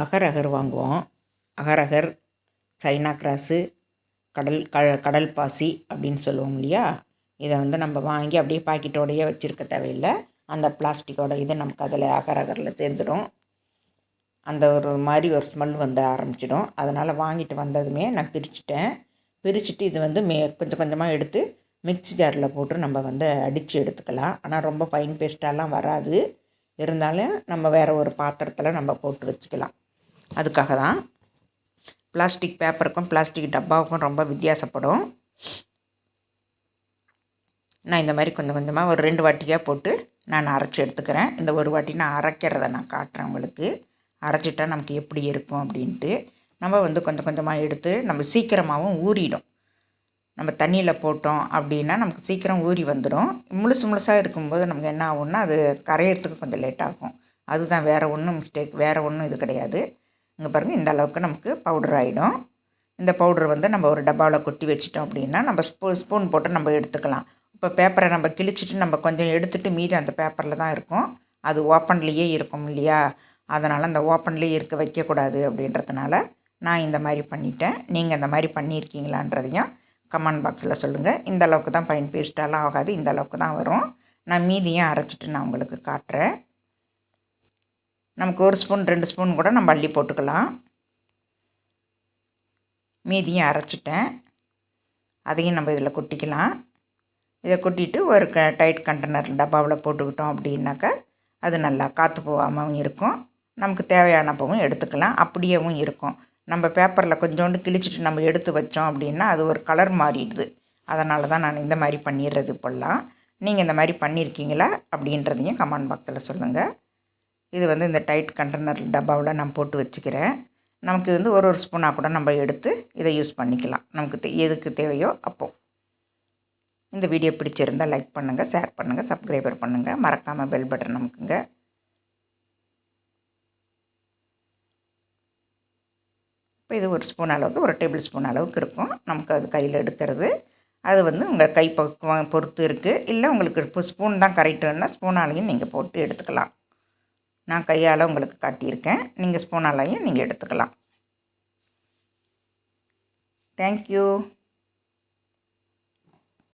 அகர் அகர் வாங்குவோம். அகர் அகர் China cross கடல் க கடல் பாசி அப்படின்னு சொல்லுவோம் இல்லையா? இதை வந்து நம்ம வாங்கி அப்படியே பாக்கெட்டோடையே வச்சுருக்க தேவையில்லை. அந்த பிளாஸ்டிக்கோட இது நமக்கு அதில் அகர் அகரில் சேர்ந்துடும். அந்த ஒரு மாதிரி ஒரு ஸ்மெல் வந்து ஆரம்பிச்சிடும். அதனால் வாங்கிட்டு வந்ததுமே நான் பிரிச்சுட்டேன். பிரிச்சுட்டு இது வந்து மே கொஞ்சம் கொஞ்சமாக எடுத்து மிக்ஸி ஜாரில் போட்டு நம்ம வந்து அடித்து எடுத்துக்கலாம். ஆனால் ரொம்ப ஃபைன் பேஸ்ட்டாலாம் வராது. இருந்தாலும் நம்ம வேறு ஒரு பாத்திரத்தில் நம்ம போட்டு வச்சுக்கலாம். அதுக்காக தான் பிளாஸ்டிக் பேப்பருக்கும் பிளாஸ்டிக் டப்பாவுக்கும் ரொம்ப வித்தியாசப்படும். நான் இந்த மாதிரி கொஞ்சம் கொஞ்சமாக ஒரு ரெண்டு வாட்டியாக போட்டு நான் அரைச்சி எடுத்துக்கிறேன். இந்த ஒரு வாட்டி நான் அரைக்கிறத நான் காட்டுறேன் உங்களுக்கு. அரைச்சிட்டா நமக்கு எப்படி இருக்கும் அப்படின்ட்டு. நம்ம வந்து கொஞ்சம் கொஞ்சமாக எடுத்து நம்ம சீக்கிரமாகவும் ஊறிடும். நம்ம தண்ணியில் போட்டோம் அப்படின்னா நமக்கு சீக்கிரம் ஊறி வந்துடும் முழுசு முழுசாக இருக்கும்போது நமக்கு என்ன ஆகும்னா அது கரையிறதுக்கு கொஞ்சம் லேட் ஆகும். அதுதான் வேறு ஒன்றும் மிஸ்டேக் வேறு ஒன்றும் இது கிடையாது. இங்கே பாருங்கள் இந்த அளவுக்கு நமக்கு பவுடர் ஆகிடும் இந்த பவுடர் வந்து நம்ம ஒரு டப்பாவில் கொட்டி வச்சிட்டோம் அப்படின்னா நம்ம ஸ்பூ ஸ்பூன் போட்டு நம்ம எடுத்துக்கலாம். இப்போ பேப்பரை நம்ம கிழிச்சிட்டு நம்ம கொஞ்சம் எடுத்துகிட்டு மீதி அந்த பேப்பரில் தான் இருக்கும். அது ஓப்பன்லேயே இருக்கும் இல்லையா? அதனால் அந்த ஓப்பன்லேயே இருக்க வைக்கக்கூடாது அப்படின்றதுனால நான் இந்த மாதிரி பண்ணிட்டேன். நீங்கள் இந்த மாதிரி பண்ணியிருக்கீங்களான்றதையும் கமெண்ட் பாக்ஸில் சொல்லுங்கள் இந்த அளவுக்கு தான் பைன் பேஸ்ட்டாலாம் ஆகாது. இந்த அளவுக்கு தான் வரும். நான் மீதியும் அரைச்சிட்டு நான் உங்களுக்கு காட்டுறேன். நமக்கு ஒரு ஸ்பூன் ரெண்டு ஸ்பூன் கூட நம்ம அள்ளி போட்டுக்கலாம். மீதியும் அரைச்சிட்டேன். அதையும் நம்ம இதில் கொட்டிக்கலாம். இதை கொட்டிட்டு ஒரு க டைட் கண்டெய்னர் டப்பாவில் போட்டுக்கிட்டோம் அப்படின்னாக்கா அது நல்லா காற்று போகாமல் இருக்கும். நமக்கு தேவையானப்பவும் எடுத்துக்கலாம். அப்படியேவும் இருக்கும். நம்ம பேப்பரில் கொஞ்சோண்டு கிழிச்சிட்டு நம்ம எடுத்து வச்சோம் அப்படின்னா அது ஒரு கலர் மாறிடுது. அதனால தான் நான் இந்த மாதிரி பண்ணிடுறது இப்போல்லாம். நீங்கள் இந்த மாதிரி பண்ணியிருக்கீங்களா அப்படின்றதையும் கமெண்ட் பாக்ஸில் சொல்லுங்கள் இது வந்து இந்த டைட் கண்டெய்னர் டப்பாவில் நான் போட்டு வச்சுக்கிறேன். நமக்கு வந்து ஒரு ஒரு ஸ்பூனாக கூட நம்ம எடுத்து இதை யூஸ் பண்ணிக்கலாம். நமக்கு தே எதுக்கு தேவையோ அப்போது இந்த வீடியோ பிடிச்சிருந்தால் லைக் பண்ணுங்கள் ஷேர் பண்ணுங்கள் சப்ஸ்கிரைபர் பண்ணுங்கள் மறக்காமல் பெல் பட்டன் நமக்குங்க இப்போ இது ஒரு ஸ்பூன் அளவுக்கு ஒரு டேபிள் ஸ்பூன் அளவுக்கு இருக்கும். நமக்கு அது கையில் எடுக்கிறது. அது வந்து உங்கள் கை பக்குவம் பொறுத்து இருக்குது இல்லை உங்களுக்கு இப்போ ஸ்பூன் தான் கரெக்டுன்னா ஸ்பூனாலையும் நீங்கள் போட்டு எடுத்துக்கலாம். நான் கையால் உங்களுக்கு காட்டியிருக்கேன். நீங்கள் ஸ்பூனாலையும் நீங்கள் எடுத்துக்கலாம். தேங்க்யூ